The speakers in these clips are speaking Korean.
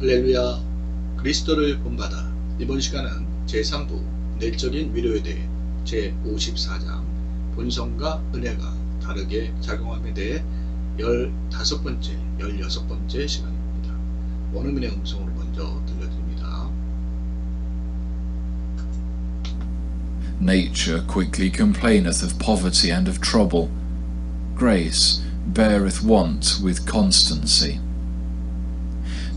할렐루야 그리스도를 본받아 이번 시간은 제3부 내적인 위로에 대해 제54장 본성과 은혜가 다르게 작용함에 대해 15번째, 16번째 시간입니다. 원어민의 음성으로 먼저 들려드립니다. Nature quickly complaineth of poverty and of trouble. Grace beareth want with constancy.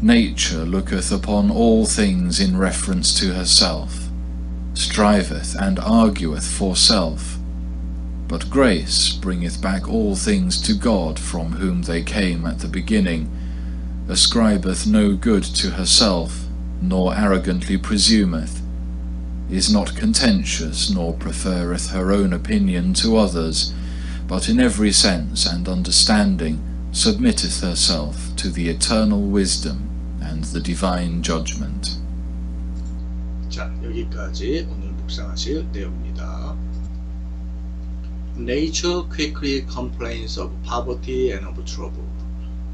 Nature looketh upon all things in reference to herself, striveth and argueth for self. But grace bringeth back all things to God from whom they came at the beginning, ascribeth no good to herself, nor arrogantly presumeth, is not contentious, nor preferreth her own opinion to others, but in every sense and understanding submitteth herself to the eternal wisdom and the divine judgment. 자, 여기까지 오늘 묵상하실 내용입니다. Nature quickly complains of poverty and of trouble.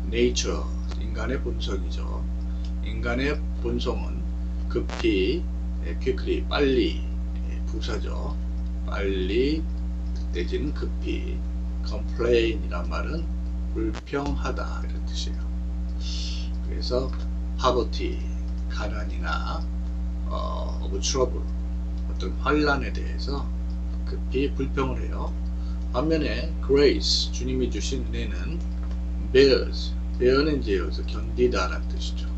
Nature, 인간의 본성이죠. 인간의 본성은 급히, 예, quickly, 빨리, 예, 부사죠. 빨리 내지는 급히, complain이란 말은 불평하다 이런 뜻이에요. 그래서 poverty, 가난이나 어, of trouble, 어떤 환란에 대해서 급히 불평을 해요. 반면에 grace, 주님이 주신 은혜는 bears, bear는 이제 여기서 견디다라는 뜻이죠.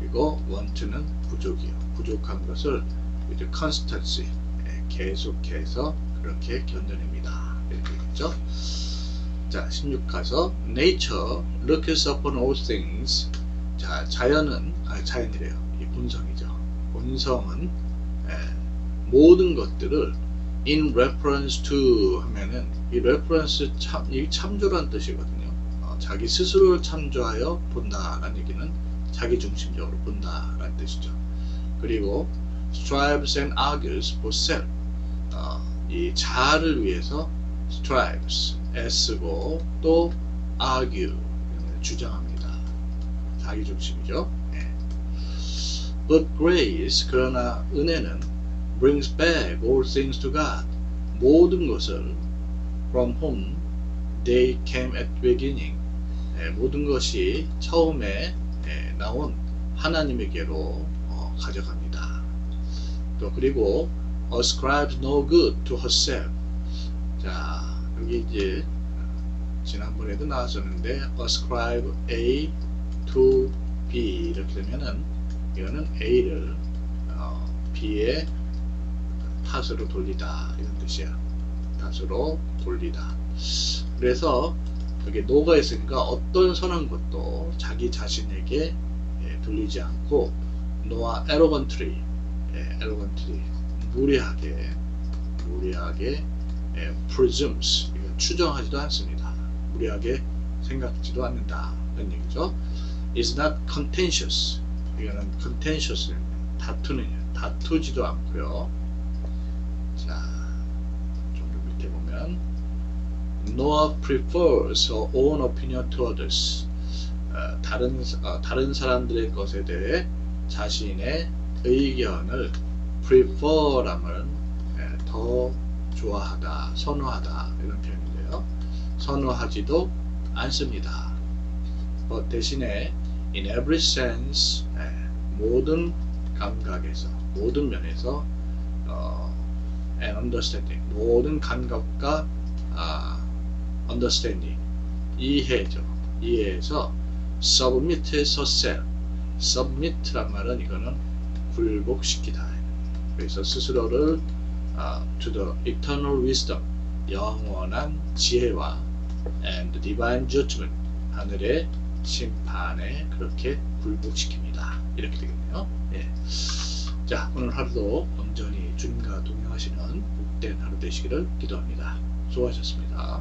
그리고 want는 부족이요. 부족한 것을 이제 constancy, 예, 계속해서 그렇게 견뎌냅니다. 이렇게 있죠. 자, 16 가서 nature looks upon all things 자, 자연은, 아, 자연이래요. 이 본성이죠. 본성은 에, 모든 것들을 in reference to 하면은 이 reference 참, 이 참조란 뜻이거든요. 어, 자기 스스로를 참조하여 본다라는 얘기는 자기 중심적으로 본다라는 뜻이죠. 그리고 strives and argues for self. 어, 이 자아를 위해서 strives, 애쓰고 또 argue, 주장합니다. 자기 중심이죠. 예. But grace, 그러나 은혜는 brings back all things to God. 모든 것을 from whom they came at the beginning. 예, 모든 것이 처음에 예, 나온 하나님에게로 어, 가져갑니다. 또 그리고 ascribes no good to herself. 자, 여기 이제 지난번에도 나왔었는데 ascribe A to B 이렇게 되면은 이거는 A를 어, B의 탓으로 돌리다 이런 뜻이야. 탓으로 돌리다. 그래서 여기 노가 있으니까 어떤 선한 것도 자기 자신에게 예, 돌리지 않고 노아 예, arrogantly 무리하게 무리하게 예, presumes 추정하지도 않습니다. 무리하게 생각지도 않는다 이런 얘기죠. Is not contentious. 이거는 contentious 다투는 다투지도 않고요. 자, 좀 더 밑에 보면 nor prefers her own opinion to others. 어, 다른 어, 다른 사람들의 것에 대해 자신의 의견을 prefer라면 예, 더 좋아하다, 선호하다 이런 표현인데요. 선호하지도 않습니다. 어, 대신에 in every sense 예, 모든 감각에서 모든 면에서 어, and understanding 모든 감각과 아, understanding 이해죠 이해해서 submit herself submit란 말은 이거는 굴복시키다 그래서 스스로를 아, to the eternal wisdom 영원한 지혜와 and divine judgment 하늘의 심판에 그렇게 굴복시킵니다. 이렇게 되겠네요. 예. 자, 오늘 하루도 온전히 주님과 동행하시는 복된 하루 되시기를 기도합니다. 수고하셨습니다.